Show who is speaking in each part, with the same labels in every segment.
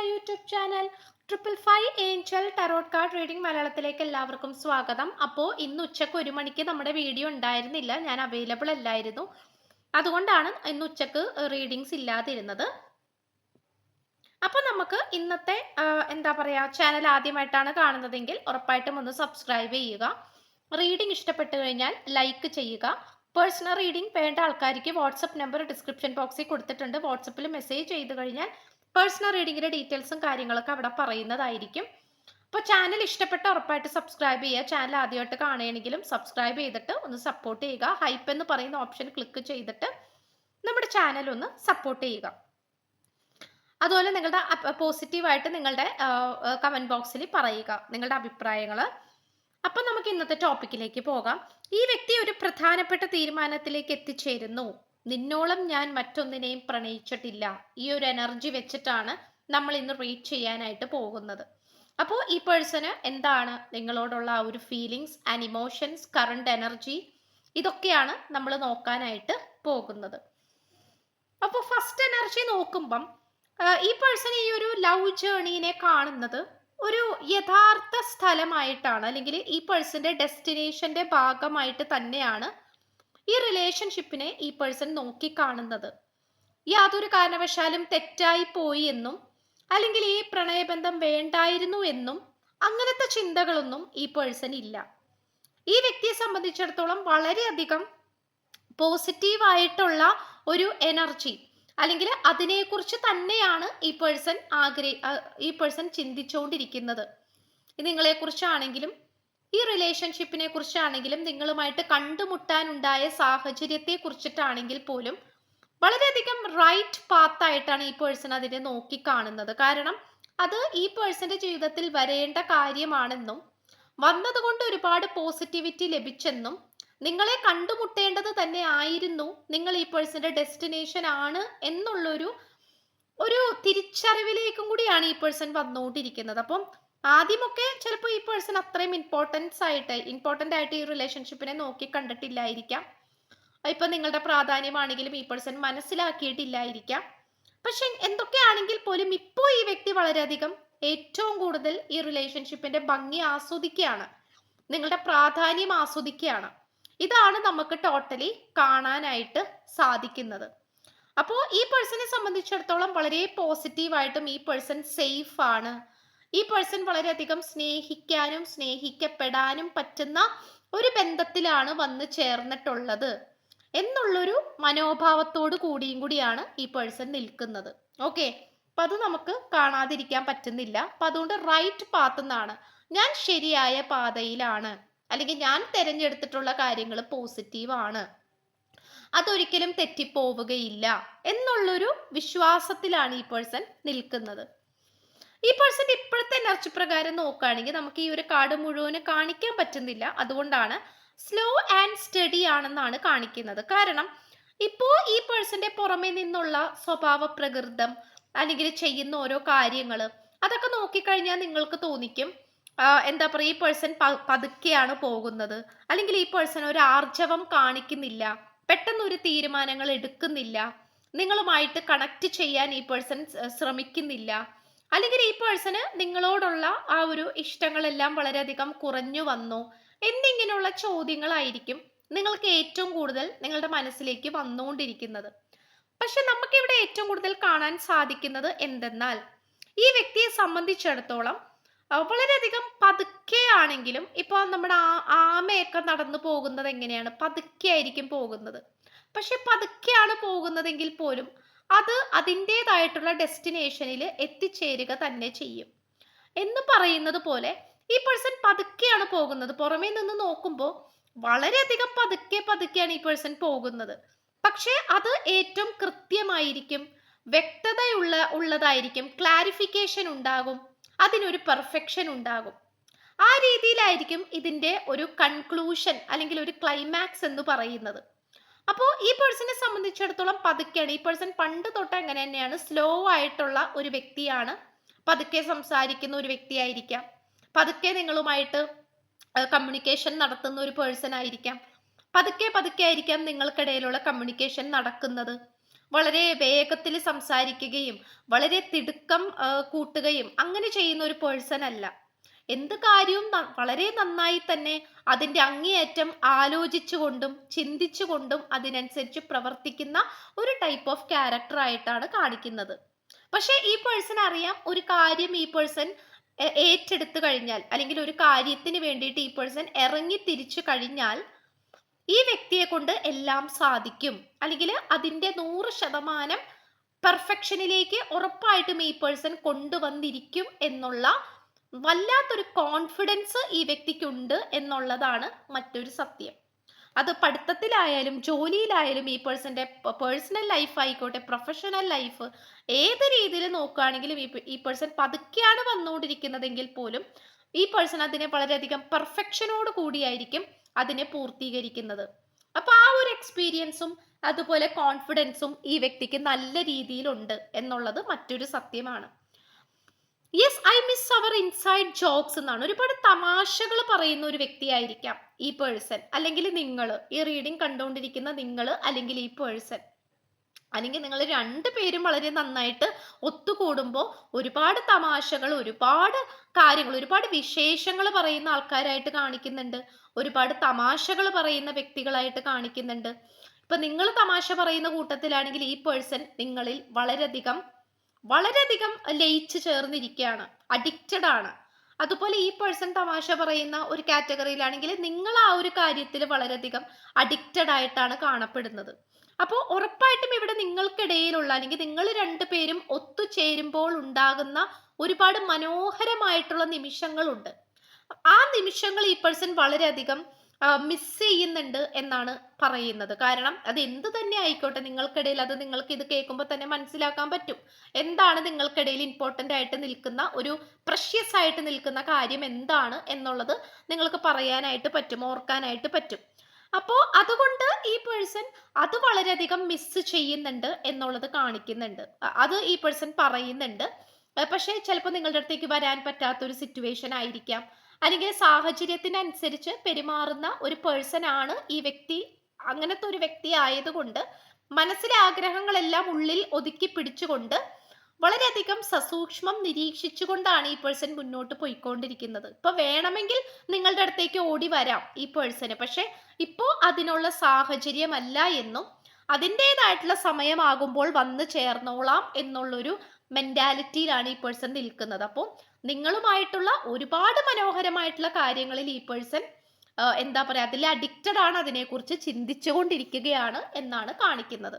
Speaker 1: my YouTube channel triple five angel tarot card reading മലയാളത്തിലേക്ക് എല്ലാവർക്കും സ്വാഗതം അപ്പോൾ ഇന്ന് ഉച്ചക്ക് ഒരു മണിക്ക് നമ്മുടെ വീഡിയോ ഉണ്ടായിരുന്നില്ല ഞാൻ അവൈലബിൾ അല്ലായിരുന്നു അതുകൊണ്ടാണ് ഇന്ന് ഉച്ചക്ക് റീഡിങ്സ് ഇല്ലാതിരുന്നത് അപ്പോൾ നമുക്ക് ഇന്നത്തെ എന്താ പറയുക ചാനൽ ആദ്യമായിട്ടാണ് കാണുന്നതെങ്കിൽ ഉറപ്പായിട്ടും ഒന്ന് സബ്സ്ക്രൈബ് ചെയ്യുക റീഡിംഗ് ഇഷ്ടപ്പെട്ടു കഴിഞ്ഞാൽ ലൈക്ക് ചെയ്യുക പേഴ്സണൽ റീഡിംഗ് വേണ്ട ആൾക്കാർക്ക് വാട്സപ്പ് നമ്പർ ഡിസ്ക്രിപ്ഷൻ ബോക്സിൽ കൊടുത്തിട്ടുണ്ട് വാട്സപ്പിൽ മെസ്സേജ് ചെയ്ത് കഴിഞ്ഞാൽ പേഴ്സണൽ റീഡിങ്ങിൻ്റെ ഡീറ്റെയിൽസും കാര്യങ്ങളൊക്കെ അവിടെ പറയുന്നതായിരിക്കും അപ്പോൾ ചാനൽ ഇഷ്ടപ്പെട്ട് ഉറപ്പായിട്ട് സബ്സ്ക്രൈബ് ചെയ്യുക ചാനൽ ആദ്യമായിട്ട് കാണുകയാണെങ്കിലും സബ്സ്ക്രൈബ് ചെയ്തിട്ട് ഒന്ന് സപ്പോർട്ട് ചെയ്യുക ഹൈപ്പ് എന്ന് പറയുന്ന ഓപ്ഷൻ ക്ലിക്ക് ചെയ്തിട്ട് നമ്മുടെ ചാനൽ ഒന്ന് സപ്പോർട്ട് ചെയ്യുക അതുപോലെ നിങ്ങളുടെ പോസിറ്റീവായിട്ട് നിങ്ങളുടെ കമൻറ്റ് ബോക്സിൽ പറയുക നിങ്ങളുടെ അഭിപ്രായങ്ങൾ അപ്പം നമുക്ക് ഇന്നത്തെ ടോപ്പിക്കിലേക്ക് പോകാം ഈ വ്യക്തി ഒരു പ്രധാനപ്പെട്ട തീരുമാനത്തിലേക്ക് എത്തിച്ചേരുന്നു നിന്നോളം ഞാൻ മറ്റൊന്നിനെയും പ്രണയിച്ചിട്ടില്ല ഈ ഒരു എനർജി വെച്ചിട്ടാണ് നമ്മൾ ഇന്ന് റീഡ് ചെയ്യാനായിട്ട് പോകുന്നത് അപ്പോൾ ഈ പേഴ്സണ് എന്താണ് നിങ്ങളോടുള്ള ആ ഒരു feelings and emotions current energy ഇതൊക്കെയാണ് നമ്മൾ നോക്കാനായിട്ട് പോകുന്നത് അപ്പോൾ ഫസ്റ്റ് എനർജി നോക്കുമ്പം ഈ പേഴ്സൺ ഈ ഒരു ലവ് ജേണീനെ കാണുന്നത് ഒരു യഥാർത്ഥ സ്ഥലമായിട്ടാണ് അല്ലെങ്കിൽ ഈ പേഴ്സന്റെ ഡെസ്റ്റിനേഷന്റെ ഭാഗമായിട്ട് തന്നെയാണ് ഈ റിലേഷൻഷിപ്പിനെ ഈ പേഴ്സൺ നോക്കി കാണുന്നത് യാതൊരു കാരണവശാലും തെറ്റായി പോയി എന്നും അല്ലെങ്കിൽ ഈ പ്രണയബന്ധം വേണ്ടായിരുന്നു എന്നും അങ്ങനത്തെ ചിന്തകളൊന്നും ഈ പേഴ്സൺ ഇല്ല ഈ വ്യക്തിയെ സംബന്ധിച്ചിടത്തോളം വളരെയധികം പോസിറ്റീവായിട്ടുള്ള ഒരു എനർജി അല്ലെങ്കിൽ അതിനെക്കുറിച്ച് തന്നെയാണ് ഈ പേഴ്സൺ ആഗ്രഹി ഈ പേഴ്സൺ ചിന്തിച്ചുകൊണ്ടിരിക്കുന്നത് കുറിച്ചാണെങ്കിലും ഈ റിലേഷൻഷിപ്പിനെ കുറിച്ചാണെങ്കിലും നിങ്ങളുമായിട്ട് കണ്ടുമുട്ടാനുണ്ടായ സാഹചര്യത്തെ കുറിച്ചിട്ടാണെങ്കിൽ പോലും വളരെയധികം റൈറ്റ് പാത്തായിട്ടാണ് ഈ പേഴ്സൺ അതിനെ നോക്കി കാണുന്നത് കാരണം അത് ഈ പേഴ്സന്റെ ജീവിതത്തിൽ വരേണ്ട കാര്യമാണെന്നും വന്നതുകൊണ്ട് ഒരുപാട് പോസിറ്റിവിറ്റി ലഭിച്ചെന്നും നിങ്ങളെ കണ്ടുമുട്ടേണ്ടത് തന്നെ ആയിരുന്നു നിങ്ങൾ ഈ പേഴ്സന്റെ ഡെസ്റ്റിനേഷൻ ആണ് എന്നുള്ളൊരു ഒരു തിരിച്ചറിവിലേക്കും കൂടിയാണ് ഈ പേഴ്സൺ വന്നുകൊണ്ടിരിക്കുന്നത് അപ്പം ആദ്യമൊക്കെ ചിലപ്പോൾ ഈ പേഴ്സൺ അത്രയും ഇമ്പോർട്ടൻസ് ആയിട്ട് ഇമ്പോർട്ടൻ്റ് ആയിട്ട് ഈ റിലേഷൻഷിപ്പിനെ നോക്കി കണ്ടിട്ടില്ലായിരിക്കാം ഇപ്പം നിങ്ങളുടെ പ്രാധാന്യമാണെങ്കിലും ഈ പേഴ്സൺ മനസ്സിലാക്കിയിട്ടില്ലായിരിക്കാം പക്ഷെ എന്തൊക്കെയാണെങ്കിൽ പോലും ഇപ്പോൾ ഈ വ്യക്തി വളരെയധികം ഏറ്റവും കൂടുതൽ ഈ റിലേഷൻഷിപ്പിന്റെ ഭംഗി ആസ്വദിക്കുകയാണ് നിങ്ങളുടെ പ്രാധാന്യം ആസ്വദിക്കുകയാണ് ഇതാണ് നമുക്ക് ടോട്ടലി കാണാനായിട്ട് സാധിക്കുന്നത് അപ്പോൾ ഈ പേഴ്സണെ സംബന്ധിച്ചിടത്തോളം വളരെ പോസിറ്റീവായിട്ടും ഈ പേഴ്സൺ സേഫ് ആണ് ഈ പേഴ്സൺ വളരെയധികം സ്നേഹിക്കാനും സ്നേഹിക്കപ്പെടാനും പറ്റുന്ന ഒരു ബന്ധത്തിലാണ് വന്ന് ചേർന്നിട്ടുള്ളത് എന്നുള്ളൊരു മനോഭാവത്തോട് കൂടിയും കൂടിയാണ് ഈ പേഴ്സൺ നിൽക്കുന്നത് ഓക്കെ അപ്പൊ അത് നമുക്ക് കാണാതിരിക്കാൻ പറ്റുന്നില്ല അപ്പൊ അതുകൊണ്ട് റൈറ്റ് പാത്ത് എന്നാണ് ഞാൻ ശരിയായ പാതയിലാണ് അല്ലെങ്കിൽ ഞാൻ തിരഞ്ഞെടുത്തിട്ടുള്ള കാര്യങ്ങൾ പോസിറ്റീവ് ആണ് അതൊരിക്കലും തെറ്റിപ്പോവുകയില്ല എന്നുള്ളൊരു വിശ്വാസത്തിലാണ് ഈ പേഴ്സൺ നിൽക്കുന്നത് ഈ പേഴ്സൺ ഇപ്പോഴത്തെ എനർജി പ്രകാരം നോക്കുകയാണെങ്കിൽ നമുക്ക് ഈ ഒരു കാർഡ് മുഴുവന് കാണിക്കാൻ പറ്റുന്നില്ല അതുകൊണ്ടാണ് സ്ലോ ആൻഡ് സ്റ്റഡി ആണെന്നാണ് കാണിക്കുന്നത് കാരണം ഇപ്പോൾ ഈ പേഴ്സന്റെ പുറമെ നിന്നുള്ള സ്വഭാവ പ്രകൃതം അല്ലെങ്കിൽ ചെയ്യുന്ന ഓരോ കാര്യങ്ങൾ അതൊക്കെ നോക്കിക്കഴിഞ്ഞാൽ നിങ്ങൾക്ക് തോന്നിക്കും എന്താ പറയുക ഈ പേഴ്സൺ പതുക്കെയാണ് പോകുന്നത് അല്ലെങ്കിൽ ഈ പേഴ്സൺ ഒരു ആർജവം കാണിക്കുന്നില്ല പെട്ടെന്ന് ഒരു തീരുമാനങ്ങൾ എടുക്കുന്നില്ല നിങ്ങളുമായിട്ട് കണക്ട് ചെയ്യാൻ ഈ പേഴ്സൺ ശ്രമിക്കുന്നില്ല അല്ലെങ്കിൽ ഈ പേഴ്സണ് നിങ്ങളോടുള്ള ആ ഒരു ഇഷ്ടങ്ങളെല്ലാം വളരെയധികം കുറഞ്ഞു വന്നു എന്നിങ്ങനെയുള്ള ചോദ്യങ്ങളായിരിക്കും നിങ്ങൾക്ക് ഏറ്റവും കൂടുതൽ നിങ്ങളുടെ മനസ്സിലേക്ക് വന്നുകൊണ്ടിരിക്കുന്നത് പക്ഷെ നമുക്കിവിടെ ഏറ്റവും കൂടുതൽ കാണാൻ സാധിക്കുന്നത് എന്തെന്നാൽ ഈ വ്യക്തിയെ സംബന്ധിച്ചിടത്തോളം വളരെയധികം ആണെങ്കിലും ഇപ്പോൾ നമ്മുടെ ആ ആമയൊക്കെ നടന്നു പോകുന്നത് എങ്ങനെയാണ് പതുക്കെ ആയിരിക്കും പോകുന്നത് പക്ഷെ പതുക്കെയാണ് പോകുന്നതെങ്കിൽ പോലും അത് അതിൻ്റെതായിട്ടുള്ള ഡെസ്റ്റിനേഷനിൽ എത്തിച്ചേരുക തന്നെ ചെയ്യും എന്ന് പറയുന്നത് പോലെ ഈ പേഴ്സൺ പതുക്കെയാണ് പോകുന്നത് പുറമേ നിന്ന് നോക്കുമ്പോൾ വളരെയധികം പതുക്കെ പതുക്കെയാണ് ഈ പേഴ്സൺ പോകുന്നത് പക്ഷേ അത് ഏറ്റവും കൃത്യമായിരിക്കും വ്യക്തതയുള്ള ഉള്ളതായിരിക്കും ക്ലാരിഫിക്കേഷൻ ഉണ്ടാകും അതിനൊരു പെർഫെക്ഷൻ ഉണ്ടാകും ആ രീതിയിലായിരിക്കും ഇതിൻ്റെ ഒരു കൺക്ലൂഷൻ അല്ലെങ്കിൽ ഒരു ക്ലൈമാക്സ് എന്ന് പറയുന്നത് അപ്പോൾ ഈ പേഴ്സണിനെ സംബന്ധിച്ചിടത്തോളം പതുക്കെയാണ് ഈ പേഴ്സൺ പണ്ട് തൊട്ട് അങ്ങനെ തന്നെയാണ് സ്ലോ ആയിട്ടുള്ള ഒരു വ്യക്തിയാണ് പതുക്കെ സംസാരിക്കുന്ന ഒരു വ്യക്തിയായിരിക്കാം പതുക്കെ നിങ്ങളുമായിട്ട് കമ്മ്യൂണിക്കേഷൻ നടത്തുന്ന ഒരു പേഴ്സൺ ആയിരിക്കാം പതുക്കെ പതുക്കെ ആയിരിക്കാം നിങ്ങൾക്കിടയിലുള്ള കമ്മ്യൂണിക്കേഷൻ നടക്കുന്നത് വളരെ വേഗത്തിൽ സംസാരിക്കുകയും വളരെ തിടുക്കം കൂട്ടുകയും അങ്ങനെ ചെയ്യുന്ന ഒരു പേഴ്സൺ അല്ല എന്ത് കാര്യവും വളരെ നന്നായി തന്നെ അതിൻ്റെ അങ്ങേയറ്റം ആലോചിച്ചുകൊണ്ടും ചിന്തിച്ചുകൊണ്ടും അതിനനുസരിച്ച് പ്രവർത്തിക്കുന്ന ഒരു ടൈപ്പ് ഓഫ് ക്യാരക്ടർ ആയിട്ടാണ് കാണിക്കുന്നത് പക്ഷേ ഈ പേഴ്സൺ അറിയാം ഒരു കാര്യം ഈ പേഴ്സൺ ഏറ്റെടുത്തു കഴിഞ്ഞാൽ അല്ലെങ്കിൽ ഒരു കാര്യത്തിന് വേണ്ടിയിട്ട് ഈ പേഴ്സൺ ഇറങ്ങി തിരിച്ചു കഴിഞ്ഞാൽ ഈ വ്യക്തിയെ കൊണ്ട് എല്ലാം സാധിക്കും അല്ലെങ്കിൽ അതിൻ്റെ നൂറ് ശതമാനം പെർഫെക്ഷനിലേക്ക് ഉറപ്പായിട്ടും ഈ പേഴ്സൺ കൊണ്ടുവന്നിരിക്കും എന്നുള്ള വല്ലാത്തൊരു കോൺഫിഡൻസ് ഈ വ്യക്തിക്കുണ്ട് എന്നുള്ളതാണ് മറ്റൊരു സത്യം അത് പഠിത്തത്തിലായാലും ജോലിയിലായാലും ഈ പേഴ്സന്റെ പേഴ്സണൽ ലൈഫ് ആയിക്കോട്ടെ പ്രൊഫഷണൽ ലൈഫ് ഏത് രീതിയിൽ നോക്കുകയാണെങ്കിലും ഈ പേഴ്സൺ പതുക്കെയാണ് വന്നുകൊണ്ടിരിക്കുന്നതെങ്കിൽ പോലും ഈ പേഴ്സൺ അതിനെ വളരെയധികം പെർഫെക്ഷനോട് കൂടിയായിരിക്കും അതിനെ പൂർത്തീകരിക്കുന്നത് അപ്പൊ ആ ഒരു എക്സ്പീരിയൻസും അതുപോലെ കോൺഫിഡൻസും ഈ വ്യക്തിക്ക് നല്ല രീതിയിലുണ്ട് എന്നുള്ളത് മറ്റൊരു സത്യമാണ് yes I miss inside jokes എന്നാണ് ഒരുപാട് തമാശകൾ പറയുന്ന ഒരു വ്യക്തിയായിരിക്കാം ഈ പേഴ്സൺ അല്ലെങ്കിൽ നിങ്ങൾ ഈ റീഡിംഗ് കണ്ടുകൊണ്ടിരിക്കുന്ന നിങ്ങൾ അല്ലെങ്കിൽ ഈ പേഴ്സൺ അല്ലെങ്കിൽ നിങ്ങൾ രണ്ടുപേരും വളരെ നന്നായിട്ട് ഒത്തുകൂടുമ്പോൾ ഒരുപാട് തമാശകൾ ഒരുപാട് കാര്യങ്ങൾ ഒരുപാട് വിശേഷങ്ങൾ പറയുന്ന ആൾക്കാരായിട്ട് കാണിക്കുന്നുണ്ട് ഒരുപാട് തമാശകൾ പറയുന്ന വ്യക്തികളായിട്ട് കാണിക്കുന്നുണ്ട് ഇപ്പൊ നിങ്ങൾ തമാശ പറയുന്ന കൂട്ടത്തിലാണെങ്കിൽ ഈ പേഴ്സൺ നിങ്ങളിൽ വളരെയധികം വളരെയധികം ലയിച്ചു ചേർന്നിരിക്കുകയാണ് അഡിക്റ്റഡ് ആണ് അതുപോലെ ഈ പേഴ്സൺ തമാശ പറയുന്ന ഒരു കാറ്റഗറിയിലാണെങ്കിൽ നിങ്ങൾ ആ ഒരു കാര്യത്തിൽ വളരെയധികം അഡിക്റ്റഡ് ആയിട്ടാണ് കാണപ്പെടുന്നത് അപ്പോൾ ഉറപ്പായിട്ടും ഇവിടെ നിങ്ങൾക്കിടയിലുള്ള അല്ലെങ്കിൽ നിങ്ങൾ രണ്ടുപേരും ഒത്തുചേരുമ്പോൾ ഉണ്ടാകുന്ന ഒരുപാട് മനോഹരമായിട്ടുള്ള നിമിഷങ്ങളുണ്ട് ആ നിമിഷങ്ങൾ ഈ പേഴ്സൺ വളരെയധികം മിസ് ചെയ്യുന്നുണ്ട് എന്നാണ് പറയുന്നത് കാരണം അത് എന്ത് തന്നെ ആയിക്കോട്ടെ നിങ്ങൾക്കിടയിൽ അത് നിങ്ങൾക്ക് ഇത് കേൾക്കുമ്പോൾ തന്നെ മനസ്സിലാക്കാൻ പറ്റും എന്താണ് നിങ്ങൾക്കിടയിൽ ഇമ്പോർട്ടൻ്റ് ആയിട്ട് നിൽക്കുന്ന ഒരു പ്രഷ്യസ് ആയിട്ട് നിൽക്കുന്ന കാര്യം എന്താണ് എന്നുള്ളത് നിങ്ങൾക്ക് പറയാനായിട്ട് പറ്റും ഓർക്കാനായിട്ട് പറ്റും അപ്പോൾ അതുകൊണ്ട് ഈ പേഴ്സൺ അത് വളരെയധികം മിസ് ചെയ്യുന്നുണ്ട് എന്നുള്ളത് കാണിക്കുന്നുണ്ട് അത് ഈ പേഴ്സൺ പറയുന്നുണ്ട് പക്ഷേ ചിലപ്പോൾ നിങ്ങളുടെ അടുത്തേക്ക് വരാൻ പറ്റാത്തൊരു സിറ്റുവേഷൻ ആയിരിക്കാം അല്ലെങ്കിൽ സാഹചര്യത്തിനനുസരിച്ച് പെരുമാറുന്ന ഒരു പേഴ്സൺ ആണ് ഈ വ്യക്തി അങ്ങനത്തെ ഒരു വ്യക്തി ആയതുകൊണ്ട് മനസ്സിലെ ആഗ്രഹങ്ങളെല്ലാം ഉള്ളിൽ ഒതുക്കി പിടിച്ചുകൊണ്ട് വളരെയധികം സസൂക്ഷ്മം നിരീക്ഷിച്ചുകൊണ്ടാണ് ഈ പേഴ്സൺ മുന്നോട്ട് പോയിക്കൊണ്ടിരിക്കുന്നത് ഇപ്പൊ വേണമെങ്കിൽ നിങ്ങളുടെ അടുത്തേക്ക് ഓടി വരാം ഈ പേഴ്സന് പക്ഷെ ഇപ്പോ അതിനുള്ള സാഹചര്യമല്ല എന്നും അതിൻ്റെതായിട്ടുള്ള സമയമാകുമ്പോൾ വന്ന് ചേർന്നോളാം എന്നുള്ളൊരു മെൻറ്റാലിറ്റിയിലാണ് ഈ പേഴ്സൺ നിൽക്കുന്നത് അപ്പോൾ നിങ്ങളുമായിട്ടുള്ള ഒരുപാട് മനോഹരമായിട്ടുള്ള കാര്യങ്ങളിൽ ഈ പേഴ്സൺ എന്താ പറയുക അതിൽ അഡിക്റ്റഡ് ആണ് അതിനെക്കുറിച്ച് ചിന്തിച്ചുകൊണ്ടിരിക്കുകയാണ് എന്നാണ് കാണിക്കുന്നത്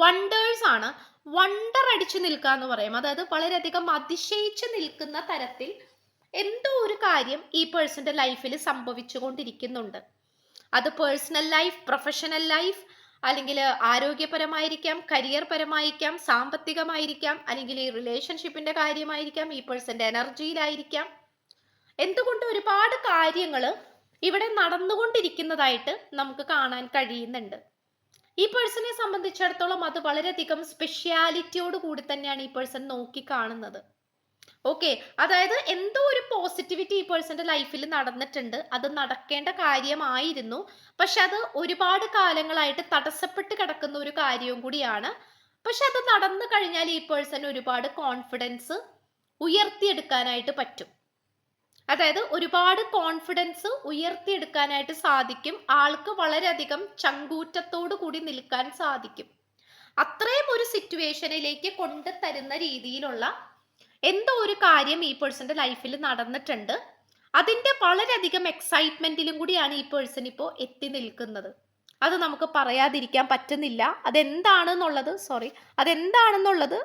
Speaker 1: വണ്ടേഴ്സ് ആണ് വണ്ടർ അടിച്ചു നിൽക്കുക എന്ന് പറയും അതായത് വളരെയധികം അതിശയിച്ചു നിൽക്കുന്ന തരത്തിൽ എന്തോ ഒരു കാര്യം ഈ പേഴ്സന്റെ ലൈഫിൽ സംഭവിച്ചു കൊണ്ടിരിക്കുന്നുണ്ട് അത് പേഴ്സണൽ ലൈഫ് പ്രൊഫഷണൽ ലൈഫ് അല്ലെങ്കിൽ ആരോഗ്യപരമായിരിക്കാം കരിയർ പരമായിരിക്കാം സാമ്പത്തികമായിരിക്കാം അല്ലെങ്കിൽ ഈ റിലേഷൻഷിപ്പിന്റെ കാര്യമായിരിക്കാം ഈ പേഴ്സന്റെ എനർജിയിലായിരിക്കാം എന്തുകൊണ്ട് ഒരുപാട് കാര്യങ്ങൾ ഇവിടെ നടന്നുകൊണ്ടിരിക്കുന്നതായിട്ട് നമുക്ക് കാണാൻ കഴിയുന്നുണ്ട് ഈ പേഴ്സണെ സംബന്ധിച്ചിടത്തോളം അത് വളരെയധികം സ്പെഷ്യാലിറ്റിയോട് കൂടി തന്നെയാണ് ഈ പേഴ്സൺ നോക്കി കാണുന്നത് ഓക്കെ അതായത് എന്തോ ഒരു പോസിറ്റീവ് പേഴ്സൻ്റെ ലൈഫിൽ നടന്നിട്ടുണ്ട് അത് നടക്കേണ്ട കാര്യമായിരുന്നു പക്ഷെ അത് ഒരുപാട് കാലങ്ങളായിട്ട് തടസ്സപ്പെട്ട് കിടക്കുന്ന ഒരു കാര്യവും കൂടിയാണ് പക്ഷെ അത് നടന്നു കഴിഞ്ഞാൽ ഈ പേഴ്സൺ ഒരുപാട് കോൺഫിഡൻസ് ഉയർത്തിയെടുക്കാനായിട്ട് പറ്റും അതായത് ഒരുപാട് കോൺഫിഡൻസ് ഉയർത്തിയെടുക്കാനായിട്ട് സാധിക്കും ആൾക്ക് വളരെയധികം ചങ്കൂറ്റത്തോടു കൂടി നിൽക്കാൻ സാധിക്കും അത്രയും ഒരു സിറ്റുവേഷനിലേക്ക് കൊണ്ടു തരുന്ന രീതിയിലുള്ള എന്തോ ഒരു കാര്യം ഈ പേഴ്സന്റെ ലൈഫിൽ നടന്നിട്ടുണ്ട് അതിൻ്റെ വളരെയധികം എക്സൈറ്റ്മെൻറ്റിലും കൂടിയാണ് ഈ പേഴ്സൺ ഇപ്പോൾ എത്തി നിൽക്കുന്നത് അത് നമുക്ക് പറയാതിരിക്കാൻ പറ്റുന്നില്ല അതെന്താണെന്നുള്ളത് സോറി അതെന്താണെന്നുള്ളത്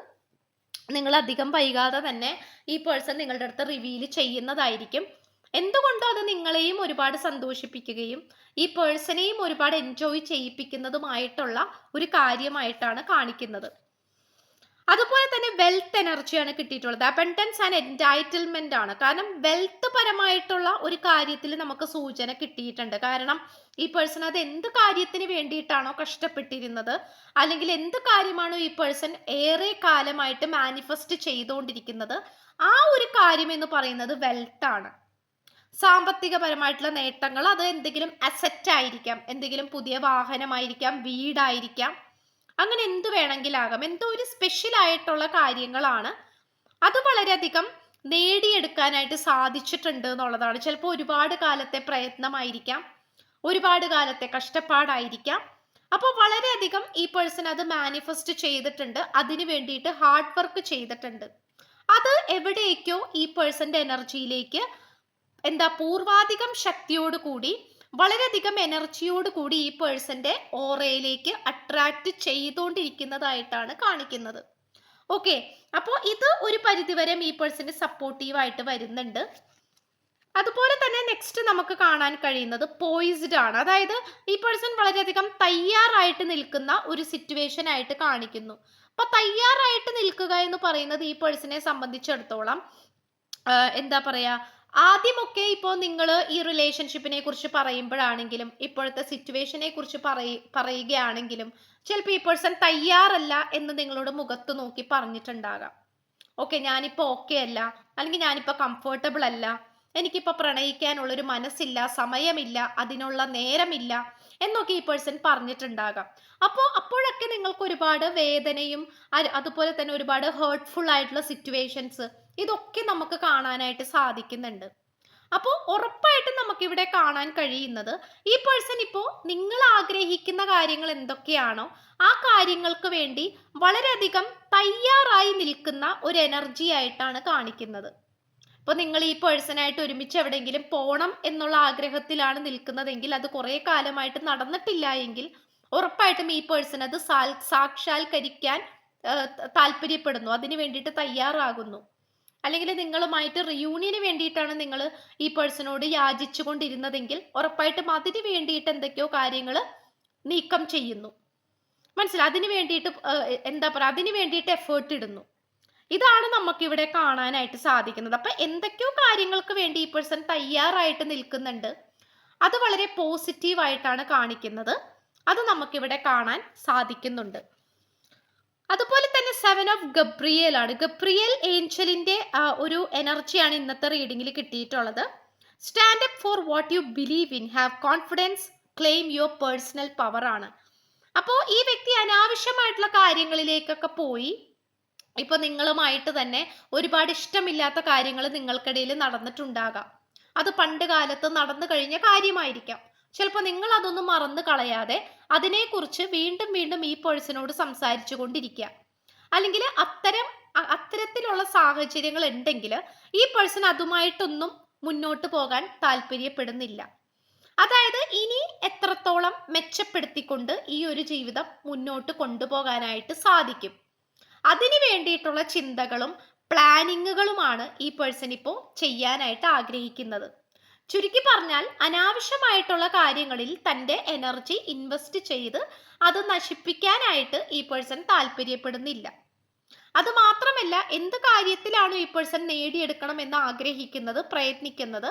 Speaker 1: നിങ്ങൾ അധികം വൈകാതെ തന്നെ ഈ പേഴ്സൺ നിങ്ങളുടെ അടുത്ത് റിവീൽ ചെയ്യുന്നതായിരിക്കും എന്തുകൊണ്ടോ അത് നിങ്ങളെയും ഒരുപാട് സന്തോഷിപ്പിക്കുകയും ഈ പേഴ്സണെയും ഒരുപാട് എൻജോയ് ചെയ്യിപ്പിക്കുന്നതുമായിട്ടുള്ള ഒരു കാര്യമായിട്ടാണ് കാണിക്കുന്നത് അതുപോലെ തന്നെ വെൽത്ത് എനർജിയാണ് കിട്ടിയിട്ടുള്ളത് അപ്പൻഡൻസ് ആൻഡ് എൻറ്റൈറ്റിൽമെൻ്റ് ആണ് കാരണം വെൽത്ത് പരമായിട്ടുള്ള ഒരു കാര്യത്തിൽ നമുക്ക് സൂചന കിട്ടിയിട്ടുണ്ട് കാരണം ഈ പേഴ്സൺ അത് എന്ത് കാര്യത്തിന് വേണ്ടിയിട്ടാണോ കഷ്ടപ്പെട്ടിരുന്നത് അല്ലെങ്കിൽ എന്ത് കാര്യമാണോ ഈ പേഴ്സൺ ഏറെ കാലമായിട്ട് മാനിഫെസ്റ്റ് ചെയ്തുകൊണ്ടിരിക്കുന്നത് ആ ഒരു കാര്യം എന്ന് പറയുന്നത് വെൽത്താണ് സാമ്പത്തികപരമായിട്ടുള്ള നേട്ടങ്ങൾ അത് എന്തെങ്കിലും അസറ്റ് ആയിരിക്കാം എന്തെങ്കിലും പുതിയ വാഹനമായിരിക്കാം വീടായിരിക്കാം അങ്ങനെ എന്ത് വേണമെങ്കിലാകാം എന്തോ ഒരു സ്പെഷ്യൽ ആയിട്ടുള്ള കാര്യങ്ങളാണ് അത് വളരെയധികം നേടിയെടുക്കാനായിട്ട് സാധിച്ചിട്ടുണ്ട് എന്നുള്ളതാണ് ചിലപ്പോൾ ഒരുപാട് കാലത്തെ പ്രയത്നമായിരിക്കാം ഒരുപാട് കാലത്തെ കഷ്ടപ്പാടായിരിക്കാം അപ്പോൾ വളരെയധികം ഈ പേഴ്സൺ അത് മാനിഫെസ്റ്റ് ചെയ്തിട്ടുണ്ട് അതിന് വേണ്ടിയിട്ട് ഹാർഡ് വർക്ക് ചെയ്തിട്ടുണ്ട് അത് എവിടേക്കോ ഈ പേഴ്സന്റെ എനർജിയിലേക്ക് എന്താ പൂർവാധികം ശക്തിയോടുകൂടി കൂടി വളരെയധികം എനർജിയോട് കൂടി ഈ പേഴ്സന്റെ ഓറയിലേക്ക് അട്രാക്ട് ചെയ്തുകൊണ്ടിരിക്കുന്നതായിട്ടാണ് കാണിക്കുന്നത് ഓക്കെ അപ്പോ ഇത് ഒരു പരിധിവരെ ഈ പേഴ്സന്റെ സപ്പോർട്ടീവ് ആയിട്ട് വരുന്നുണ്ട് അതുപോലെ തന്നെ നെക്സ്റ്റ് നമുക്ക് കാണാൻ കഴിയുന്നത് പോയിസ്ഡ് ആണ് അതായത് ഈ പേഴ്സൺ വളരെയധികം തയ്യാറായിട്ട് നിൽക്കുന്ന ഒരു സിറ്റുവേഷൻ ആയിട്ട് കാണിക്കുന്നു അപ്പൊ തയ്യാറായിട്ട് നിൽക്കുക എന്ന് പറയുന്നത് ഈ പേഴ്സണെ സംബന്ധിച്ചിടത്തോളം എന്താ പറയാ ആദ്യമൊക്കെ ഇപ്പോൾ നിങ്ങൾ ഈ റിലേഷൻഷിപ്പിനെ കുറിച്ച് പറയുമ്പോഴാണെങ്കിലും ഇപ്പോഴത്തെ സിറ്റുവേഷനെ കുറിച്ച് പറയ പറയുകയാണെങ്കിലും ചിലപ്പോൾ ഈ പേഴ്സൺ തയ്യാറല്ല എന്ന് നിങ്ങളോട് മുഖത്ത് നോക്കി പറഞ്ഞിട്ടുണ്ടാകാം ഓക്കെ ഞാനിപ്പോൾ ഓക്കെ അല്ല അല്ലെങ്കിൽ ഞാനിപ്പോൾ കംഫർട്ടബിൾ അല്ല എനിക്കിപ്പോൾ പ്രണയിക്കാനുള്ളൊരു മനസ്സില്ല സമയമില്ല അതിനുള്ള നേരമില്ല എന്നൊക്കെ ഈ പേഴ്സൺ പറഞ്ഞിട്ടുണ്ടാകാം അപ്പോൾ അപ്പോഴൊക്കെ നിങ്ങൾക്ക് ഒരുപാട് വേദനയും അതുപോലെ തന്നെ ഒരുപാട് ഹേർട്ട്ഫുൾ ആയിട്ടുള്ള സിറ്റുവേഷൻസ് ഇതൊക്കെ നമുക്ക് കാണാനായിട്ട് സാധിക്കുന്നുണ്ട് അപ്പോൾ ഉറപ്പായിട്ടും നമുക്കിവിടെ കാണാൻ കഴിയുന്നത് ഈ പേഴ്സൺ ഇപ്പോൾ നിങ്ങൾ ആഗ്രഹിക്കുന്ന കാര്യങ്ങൾ എന്തൊക്കെയാണോ ആ കാര്യങ്ങൾക്ക് വേണ്ടി വളരെയധികം തയ്യാറായി നിൽക്കുന്ന ഒരു എനർജി ആയിട്ടാണ് കാണിക്കുന്നത് അപ്പോൾ നിങ്ങൾ ഈ പേഴ്സണായിട്ട് ഒരുമിച്ച് എവിടെയെങ്കിലും പോകണം എന്നുള്ള ആഗ്രഹത്തിലാണ് നിൽക്കുന്നതെങ്കിൽ അത് കുറേ കാലമായിട്ട് നടന്നിട്ടില്ല എങ്കിൽ ഉറപ്പായിട്ടും ഈ പേഴ്സൺ അത് സാക്ഷാത്കരിക്കാൻ താല്പര്യപ്പെടുന്നു അതിന് വേണ്ടിയിട്ട് തയ്യാറാകുന്നു അല്ലെങ്കിൽ നിങ്ങളുമായിട്ട് റിയൂണിയന് വേണ്ടിയിട്ടാണ് നിങ്ങൾ ഈ പേഴ്സണോട് യാചിച്ചു കൊണ്ടിരുന്നതെങ്കിൽ ഉറപ്പായിട്ടും അതിന് വേണ്ടിയിട്ട് എന്തൊക്കെയോ കാര്യങ്ങൾ നീക്കം ചെയ്യുന്നു മനസ്സിലായി അതിന് വേണ്ടിയിട്ട് എന്താ പറയുക അതിന് വേണ്ടിയിട്ട് എഫേർട്ട് ഇടുന്നു ഇതാണ് നമുക്കിവിടെ കാണാനായിട്ട് സാധിക്കുന്നത് അപ്പൊ എന്തൊക്കെയോ കാര്യങ്ങൾക്ക് വേണ്ടി ഈ പേഴ്സൺ തയ്യാറായിട്ട് നിൽക്കുന്നുണ്ട് അത് വളരെ പോസിറ്റീവായിട്ടാണ് കാണിക്കുന്നത് അത് നമുക്കിവിടെ കാണാൻ സാധിക്കുന്നുണ്ട് അതുപോലെ തന്നെ സെവൻ ഓഫ് ഗബ്രിയേൽ ആണ് ഗബ്രിയേൽ ഏഞ്ചലിന്റെ ഒരു എനർജിയാണ് ഇന്നത്തെ റീഡിങ്ങിൽ കിട്ടിയിട്ടുള്ളത് stand up for what you believe in have confidence claim your personal power ആണ് അപ്പോൾ ഈ വ്യക്തി അനാവശ്യമായിട്ടുള്ള കാര്യങ്ങളിലേക്കൊക്കെ പോയി ഇപ്പൊ നിങ്ങളുമായിട്ട് തന്നെ ഒരുപാട് ഇഷ്ടമില്ലാത്ത കാര്യങ്ങൾ നിങ്ങൾക്കിടയിൽ നടന്നിട്ടുണ്ടാകാം അത് പണ്ട് കാലത്ത് നടന്നു കഴിഞ്ഞ കാര്യമായിരിക്കാം ചിലപ്പോൾ നിങ്ങൾ അതൊന്നും മറന്നു കളയാതെ അതിനെക്കുറിച്ച് വീണ്ടും വീണ്ടും ഈ പേഴ്സണോട് സംസാരിച്ചു കൊണ്ടിരിക്കുക അല്ലെങ്കിൽ അത്തരം അത്തരത്തിലുള്ള സാഹചര്യങ്ങൾ ഉണ്ടെങ്കിൽ ഈ പേഴ്സൺ അതുമായിട്ടൊന്നും മുന്നോട്ട് പോകാൻ താല്പര്യപ്പെടുന്നില്ല അതായത് ഇനി എത്രത്തോളം മെച്ചപ്പെടുത്തിക്കൊണ്ട് ഈ ഒരു ജീവിതം മുന്നോട്ട് കൊണ്ടുപോകാനായിട്ട് സാധിക്കും അതിനു വേണ്ടിയിട്ടുള്ള ചിന്തകളും പ്ലാനിങ്ങുകളുമാണ് ഈ പേഴ്സൺ ഇപ്പോൾ ചെയ്യാനായിട്ട് ആഗ്രഹിക്കുന്നത് ചുരുക്കി പറഞ്ഞാൽ അനാവശ്യമായിട്ടുള്ള കാര്യങ്ങളിൽ തൻ്റെ എനർജി ഇൻവെസ്റ്റ് ചെയ്ത് അത് നശിപ്പിക്കാനായിട്ട് ഈ പേഴ്സൺ താല്പര്യപ്പെടുന്നില്ല അത് മാത്രമല്ല എന്ത് കാര്യത്തിലാണ് ഈ പേഴ്സൺ നേടിയെടുക്കണം എന്ന് ആഗ്രഹിക്കുന്നത് പ്രയത്നിക്കുന്നത്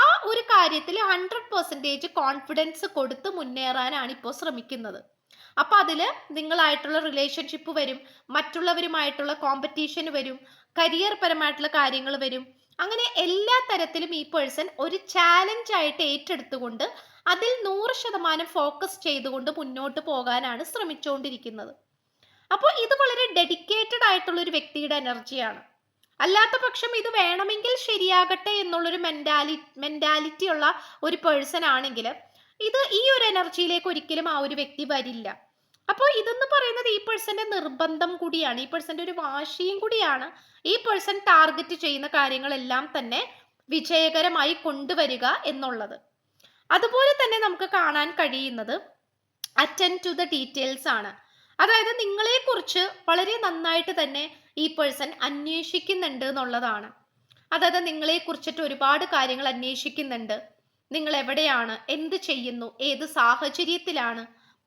Speaker 1: ആ ഒരു കാര്യത്തിൽ ഹൺഡ്രഡ് പെർസെൻറ്റേജ് കോൺഫിഡൻസ് കൊടുത്ത് മുന്നേറാനാണ് ഇപ്പോൾ ശ്രമിക്കുന്നത് അപ്പം അതിൽ നിങ്ങളായിട്ടുള്ള റിലേഷൻഷിപ്പ് വരും മറ്റുള്ളവരുമായിട്ടുള്ള കോമ്പറ്റീഷൻ വരും കരിയർ പരമായിട്ടുള്ള കാര്യങ്ങൾ വരും അങ്ങനെ എല്ലാ തരത്തിലും ഈ പേഴ്സൺ ഒരു ചാലഞ്ച് ആയിട്ട് ഏറ്റെടുത്തുകൊണ്ട് അതിൽ നൂറ് ശതമാനം ഫോക്കസ് ചെയ്തുകൊണ്ട് മുന്നോട്ട് പോകാനാണ് ശ്രമിച്ചുകൊണ്ടിരിക്കുന്നത് അപ്പോൾ ഇത് വളരെ ഡെഡിക്കേറ്റഡ് ആയിട്ടുള്ള ഒരു വ്യക്തിയുടെ എനർജിയാണ് അല്ലാത്ത പക്ഷം ഇത് വേണമെങ്കിൽ ശരിയാകട്ടെ എന്നുള്ളൊരു മെന്റാലി മെന്റാലിറ്റി ഉള്ള ഒരു പേഴ്സൺ ആണെങ്കിൽ ഇത് ഈ ഒരു എനർജിയിലേക്ക് ഒരിക്കലും ആ ഒരു വ്യക്തി വരില്ല അപ്പോൾ ഇതെന്ന് പറയുന്നത് ഈ പേഴ്സന്റെ നിർബന്ധം കൂടിയാണ് ഈ പേഴ്സന്റെ ഒരു വാശിയും കൂടിയാണ് ഈ പേഴ്സൺ ടാർഗറ്റ് ചെയ്യുന്ന കാര്യങ്ങളെല്ലാം തന്നെ വിജയകരമായി കൊണ്ടുവരിക എന്നുള്ളത് അതുപോലെ തന്നെ നമുക്ക് കാണാൻ കഴിയുന്നത് അറ്റൻഡ് ടു ദ ഡീറ്റെയിൽസ് ആണ് അതായത് നിങ്ങളെക്കുറിച്ച് വളരെ നന്നായിട്ട് തന്നെ ഈ പേഴ്സൺ അന്വേഷിക്കുന്നുണ്ട് എന്നുള്ളതാണ് അതായത് കുറിച്ചിട്ട് ഒരുപാട് കാര്യങ്ങൾ അന്വേഷിക്കുന്നുണ്ട് നിങ്ങൾ എവിടെയാണ് എന്ത് ചെയ്യുന്നു ഏത് സാഹചര്യത്തിലാണ്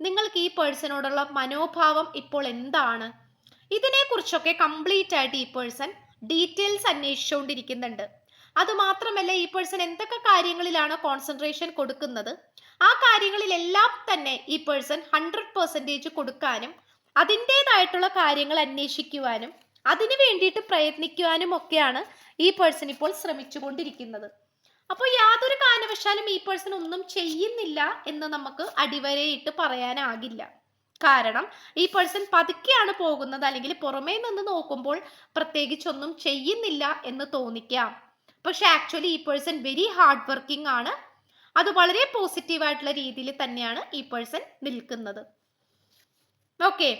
Speaker 1: നിങ്ങൾക്ക് ഈ പേഴ്സണോടുള്ള മനോഭാവം ഇപ്പോൾ എന്താണ് ഇതിനെക്കുറിച്ചൊക്കെ കംപ്ലീറ്റ് ആയിട്ട് ഈ പേഴ്സൺ ഡീറ്റെയിൽസ് അന്വേഷിച്ചുകൊണ്ടിരിക്കുന്നുണ്ട് അതുമാത്രമല്ല ഈ പേഴ്സൺ എന്തൊക്കെ കാര്യങ്ങളിലാണ് കോൺസെൻട്രേഷൻ കൊടുക്കുന്നത് ആ കാര്യങ്ങളിലെല്ലാം തന്നെ ഈ പേഴ്സൺ ഹൺഡ്രഡ് പെർസെൻറ്റേജ് കൊടുക്കാനും അതിൻ്റേതായിട്ടുള്ള കാര്യങ്ങൾ അന്വേഷിക്കുവാനും അതിനു വേണ്ടിയിട്ട് പ്രയത്നിക്കുവാനും ഒക്കെയാണ് ഈ പേഴ്സൺ ഇപ്പോൾ ശ്രമിച്ചുകൊണ്ടിരിക്കുന്നത് അപ്പോൾ യാതൊരു കാരണവശാലും ഈ പേഴ്സൺ ഒന്നും ചെയ്യുന്നില്ല എന്ന് നമുക്ക് അടിവരയിട്ട് പറയാനാകില്ല കാരണം ഈ പേഴ്സൺ പതുക്കെയാണ് പോകുന്നത് അല്ലെങ്കിൽ പുറമേ നിന്ന് നോക്കുമ്പോൾ പ്രത്യേകിച്ചൊന്നും ചെയ്യുന്നില്ല എന്ന് തോന്നിക്കാം പക്ഷെ ആക്ച്വലി ഈ പേഴ്സൺ വെരി ഹാർഡ് വർക്കിംഗ് ആണ് അത് വളരെ ആയിട്ടുള്ള രീതിയിൽ തന്നെയാണ് ഈ പേഴ്സൺ നിൽക്കുന്നത് ഓക്കെ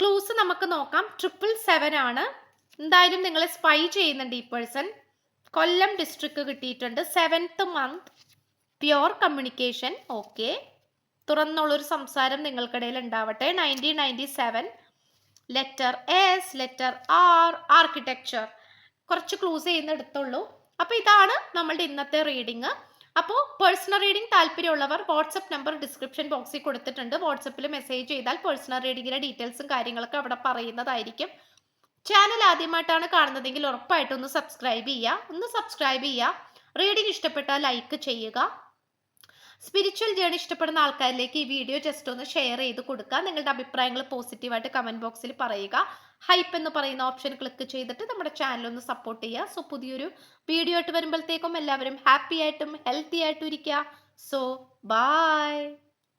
Speaker 1: ക്ലൂസ് നമുക്ക് നോക്കാം ട്രിപ്പിൾ സെവൻ ആണ് എന്തായാലും നിങ്ങളെ സ്പൈ ചെയ്യുന്നുണ്ട് ഈ പേഴ്സൺ കൊല്ലം ഡിസ്ട്രിക്ട് കിട്ടിയിട്ടുണ്ട് seventh month pure communication okay തുറന്നുള്ളൊരു സംസാരം നിങ്ങൾക്കിടയിൽ ഉണ്ടാവട്ടെ nineteen ninety seven letter S letter R architecture കുറച്ച് ക്ലൂസ് ചെയ്യുന്ന എടുത്തുള്ളൂ അപ്പോൾ ഇതാണ് നമ്മളുടെ ഇന്നത്തെ റീഡിങ് അപ്പോൾ പേഴ്സണൽ റീഡിംഗ് താല്പര്യമുള്ളവർ വാട്സപ്പ് നമ്പർ ഡിസ്ക്രിപ്ഷൻ ബോക്സിൽ കൊടുത്തിട്ടുണ്ട് വാട്സപ്പിൽ മെസ്സേജ് ചെയ്താൽ പേഴ്സണൽ റീഡിങ്ങിൻ്റെ ഡീറ്റെയിൽസും കാര്യങ്ങളൊക്കെ അവിടെ പറയുന്നതായിരിക്കും ചാനൽ ആദ്യമായിട്ടാണ് കാണുന്നതെങ്കിൽ ഉറപ്പായിട്ടും ഒന്ന് സബ്സ്ക്രൈബ് ചെയ്യുക ഒന്ന് സബ്സ്ക്രൈബ് ചെയ്യുക റീഡിംഗ് ഇഷ്ടപ്പെട്ടാൽ ലൈക്ക് ചെയ്യുക സ്പിരിച്വൽ ജേണി ഇഷ്ടപ്പെടുന്ന ആൾക്കാരിലേക്ക് ഈ വീഡിയോ ജസ്റ്റ് ഒന്ന് ഷെയർ ചെയ്ത് കൊടുക്കുക നിങ്ങളുടെ അഭിപ്രായങ്ങൾ പോസിറ്റീവായിട്ട് കമൻറ്റ് ബോക്സിൽ പറയുക ഹൈപ്പ് എന്ന് പറയുന്ന ഓപ്ഷൻ ക്ലിക്ക് ചെയ്തിട്ട് നമ്മുടെ ചാനൽ ഒന്ന് സപ്പോർട്ട് ചെയ്യുക സോ പുതിയൊരു വീഡിയോ ആയിട്ട് വരുമ്പോഴത്തേക്കും എല്ലാവരും ഹാപ്പി ആയിട്ടും ഹെൽത്തി ആയിട്ടും ഇരിക്കുക സോ ബായ്